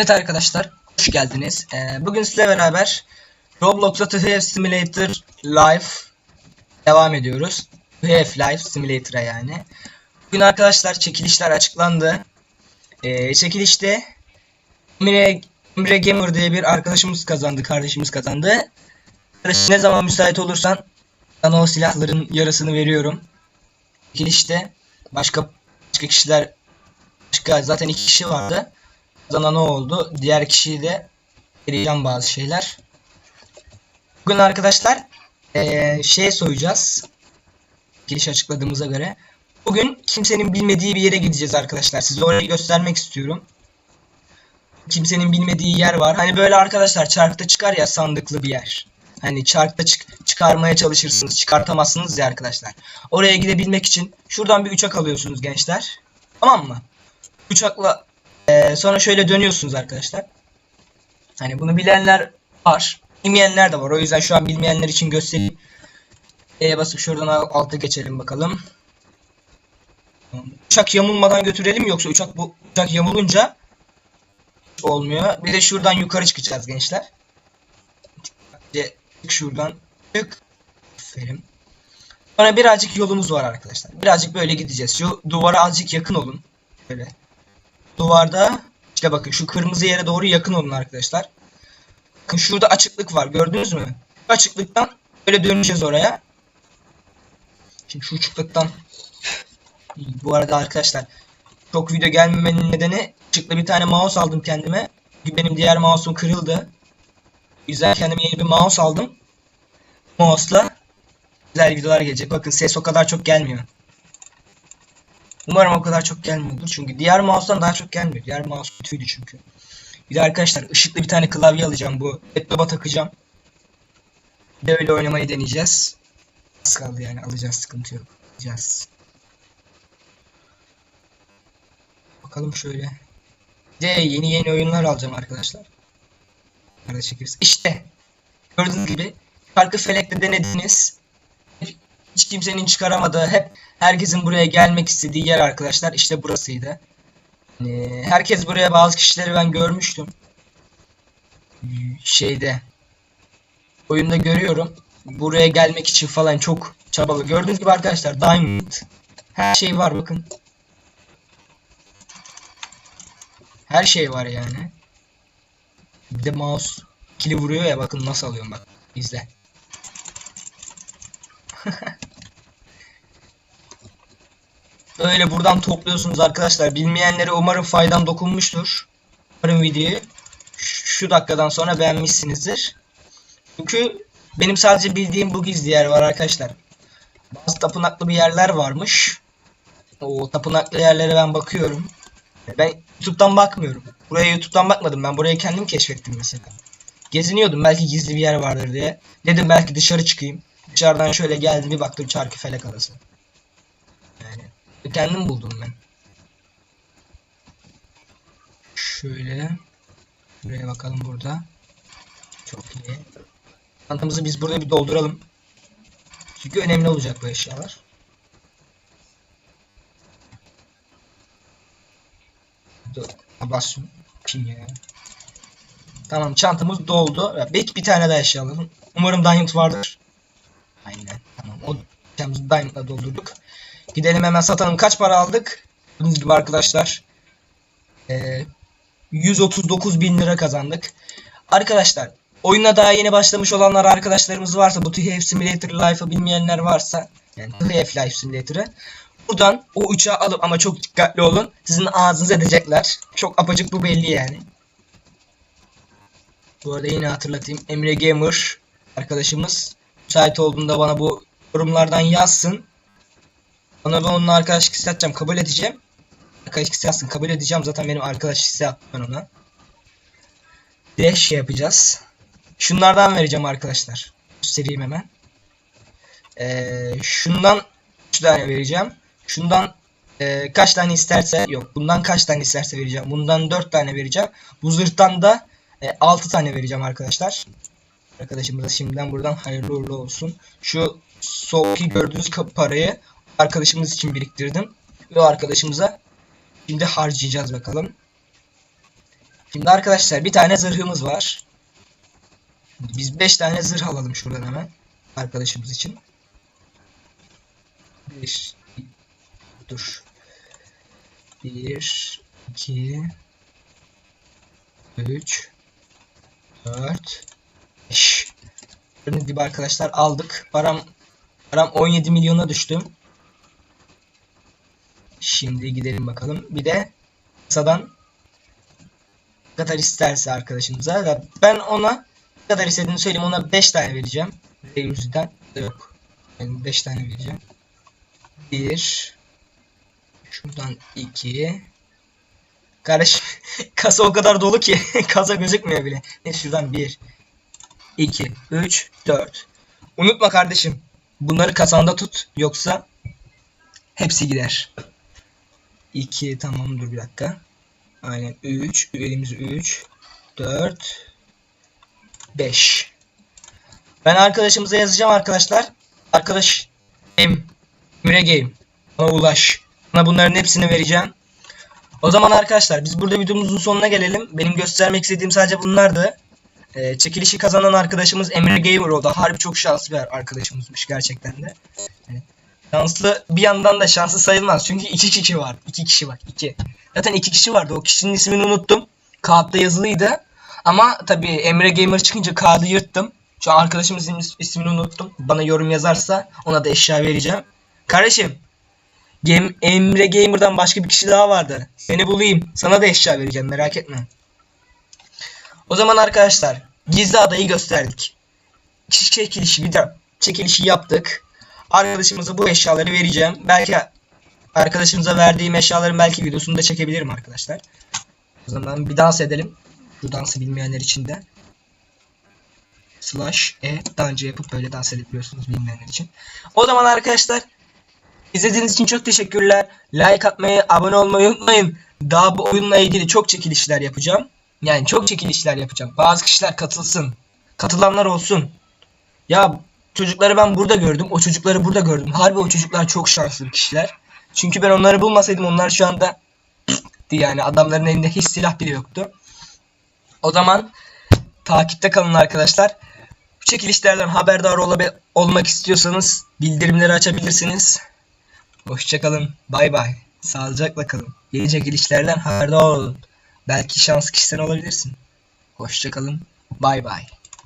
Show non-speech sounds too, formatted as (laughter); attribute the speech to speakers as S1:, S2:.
S1: Evet arkadaşlar, hoş geldiniz. Ee, bugün sizle beraber Roblox'ta TF Simulator Live devam ediyoruz. TF Live Simulator'a yani. Bugün arkadaşlar çekilişler açıklandı. Ee, çekilişte Emre, Emre Gamer diye bir arkadaşımız kazandı, kardeşimiz kazandı. Kardeşim ne zaman müsait olursan sana o silahların yarısını veriyorum. Çekilişte başka başka kişiler başka zaten iki kişi vardı kazanan o oldu. Diğer kişiyi de vereceğim bazı şeyler. Bugün arkadaşlar eee şey soyacağız. Giriş açıkladığımıza göre. Bugün kimsenin bilmediği bir yere gideceğiz arkadaşlar. Size orayı göstermek istiyorum. Kimsenin bilmediği yer var. Hani böyle arkadaşlar çarkta çıkar ya sandıklı bir yer. Hani çarkta çık çıkarmaya çalışırsınız. Çıkartamazsınız ya arkadaşlar. Oraya gidebilmek için şuradan bir uçak alıyorsunuz gençler. Tamam mı? Uçakla ee, sonra şöyle dönüyorsunuz arkadaşlar. Hani bunu bilenler var. Bilmeyenler de var. O yüzden şu an bilmeyenler için göstereyim. E'ye basıp şuradan alta geçelim bakalım. Uçak yamulmadan götürelim yoksa uçak bu uçak yamulunca olmuyor. Bir de şuradan yukarı çıkacağız gençler. Çık şuradan. Çık. Aferin. Sonra birazcık yolumuz var arkadaşlar. Birazcık böyle gideceğiz. Şu duvara azıcık yakın olun. Böyle duvarda işte bakın şu kırmızı yere doğru yakın olun arkadaşlar. Bakın şurada açıklık var gördünüz mü? Bu açıklıktan böyle döneceğiz oraya. Şimdi şu açıklıktan bu arada arkadaşlar çok video gelmemenin nedeni açıklı bir tane mouse aldım kendime. Benim diğer mouse'um kırıldı. Güzel kendime yeni bir mouse aldım. Mouse'la güzel videolar gelecek. Bakın ses o kadar çok gelmiyor. Umarım o kadar çok gelmiyordur. Çünkü diğer mouse'dan daha çok gelmiyor. Diğer mouse kötüydü çünkü. Bir de arkadaşlar ışıklı bir tane klavye alacağım. Bu laptopa takacağım. Bir öyle oynamayı deneyeceğiz. Az kaldı yani alacağız sıkıntı yok. Alacağız. Bakalım şöyle. Bir de yeni yeni oyunlar alacağım arkadaşlar. Nerede çekeriz? İşte. Gördüğünüz gibi farklı felekte denediniz. Hiç kimsenin çıkaramadığı hep herkesin buraya gelmek istediği yer arkadaşlar işte burasıydı. Ee, herkes buraya bazı kişileri ben görmüştüm. Şeyde oyunda görüyorum. Buraya gelmek için falan çok çabalı. Gördüğünüz gibi arkadaşlar Diamond her şey var bakın. Her şey var yani. Bir de mouse kili vuruyor ya bakın nasıl alıyorum bak. İzle. (laughs) Öyle buradan topluyorsunuz arkadaşlar. Bilmeyenlere umarım faydam dokunmuştur. Umarım videoyu şu dakikadan sonra beğenmişsinizdir. Çünkü benim sadece bildiğim bu gizli yer var arkadaşlar. Bazı tapınaklı bir yerler varmış. O tapınaklı yerlere ben bakıyorum. Ben YouTube'dan bakmıyorum. Buraya YouTube'dan bakmadım. Ben burayı kendim keşfettim mesela. Geziniyordum belki gizli bir yer vardır diye. Dedim belki dışarı çıkayım. Dışarıdan şöyle geldim bir baktım çarkı felek arası. Kendim buldum ben. Şöyle. Buraya bakalım burada. Çok iyi. Çantamızı biz burada bir dolduralım. Çünkü önemli olacak bu eşyalar. Bas. Kim ya? Tamam çantamız doldu. Belki bir tane daha eşya alalım. Umarım diamond vardır. Aynen. Tamam. O çantamızı diamondla doldurduk. Gidelim hemen satalım. Kaç para aldık? Gördüğünüz gibi arkadaşlar. Ee, 139 bin lira kazandık. Arkadaşlar oyuna daha yeni başlamış olanlar arkadaşlarımız varsa bu TF Simulator Life'ı bilmeyenler varsa yani TF Life Simulator'ı buradan o uçağı alıp ama çok dikkatli olun sizin ağzınıza edecekler. Çok apacık bu belli yani. Bu arada yine hatırlatayım. Emre Gamer arkadaşımız müsait olduğunda bana bu yorumlardan yazsın. Ona ben onunla arkadaşlık istatacağım. Kabul edeceğim. Arkadaşlık istatsın. Kabul edeceğim. Zaten benim arkadaş hisse ben ona. Bir şey yapacağız. Şunlardan vereceğim arkadaşlar. Göstereyim hemen. Ee, şundan 3 tane vereceğim. Şundan e, kaç tane isterse yok. Bundan kaç tane isterse vereceğim. Bundan 4 tane vereceğim. Bu zırhtan da e, 6 tane vereceğim arkadaşlar. Arkadaşımıza şimdiden buradan hayırlı uğurlu olsun. Şu solki gördüğünüz parayı arkadaşımız için biriktirdim. Ve o arkadaşımıza şimdi harcayacağız bakalım. Şimdi arkadaşlar bir tane zırhımız var. Biz 5 tane zırh alalım şuradan hemen. Arkadaşımız için. 5 Dur. 1 2 3 4 5 Gördüğünüz gibi arkadaşlar aldık. Param param 17 milyona düştü. Şimdi gidelim bakalım. Bir de kasadan kadar isterse arkadaşımıza. Ve Ben ona kadar istediğini söyleyeyim. Ona 5 tane vereceğim. Ve yüzden yok. Ben 5 tane vereceğim. 1 Şuradan 2 Kardeş (laughs) kasa o kadar dolu ki (laughs) kasa gözükmüyor bile. Ne şuradan 1 2 3 4 Unutma kardeşim. Bunları kasanda tut yoksa hepsi gider. 2 tamam dur bir dakika. Aynen 3 elimiz 3 4 5 Ben arkadaşımıza yazacağım arkadaşlar. Arkadaş Game Game bana ulaş. Sana bunların hepsini vereceğim. O zaman arkadaşlar biz burada videomuzun sonuna gelelim. Benim göstermek istediğim sadece bunlardı. Ee, çekilişi kazanan arkadaşımız Emre Gamer oldu. Harbi çok şanslı bir arkadaşımızmış gerçekten de. Yani şanslı bir yandan da şanslı sayılmaz. Çünkü iki kişi var. İki kişi bak. iki. Zaten iki kişi vardı. O kişinin ismini unuttum. Kağıtta yazılıydı. Ama tabii Emre Gamer çıkınca kağıdı yırttım. Şu an arkadaşımızın is- ismini unuttum. Bana yorum yazarsa ona da eşya vereceğim. Kardeşim Gem Emre Gamer'dan başka bir kişi daha vardı. Seni bulayım. Sana da eşya vereceğim merak etme. O zaman arkadaşlar gizli adayı gösterdik. Çekilişi bir de çekilişi yaptık. Arkadaşımıza bu eşyaları vereceğim. Belki arkadaşımıza verdiğim eşyaların belki videosunu da çekebilirim arkadaşlar. O zaman bir dans edelim. Bu dansı bilmeyenler için de. Slash E daha yapıp böyle dans edebiliyorsunuz bilmeyenler için. O zaman arkadaşlar İzlediğiniz için çok teşekkürler. Like atmayı, abone olmayı unutmayın. Daha bu oyunla ilgili çok çekilişler yapacağım. Yani çok çekilişler yapacağım. Bazı kişiler katılsın. Katılanlar olsun. Ya çocukları ben burada gördüm. O çocukları burada gördüm. Harbi o çocuklar çok şanslı kişiler. Çünkü ben onları bulmasaydım onlar şu anda (clears throat) yani adamların elinde hiç silah bile yoktu. O zaman takipte kalın arkadaşlar. Bu çekilişlerden haberdar olmak istiyorsanız bildirimleri açabilirsiniz. Hoşçakalın. Bay bay. Sağlıcakla kalın. Yeni çekilişlerden haberdar olun. Belki şans kişiden olabilirsin. Hoşçakalın. Bay bay.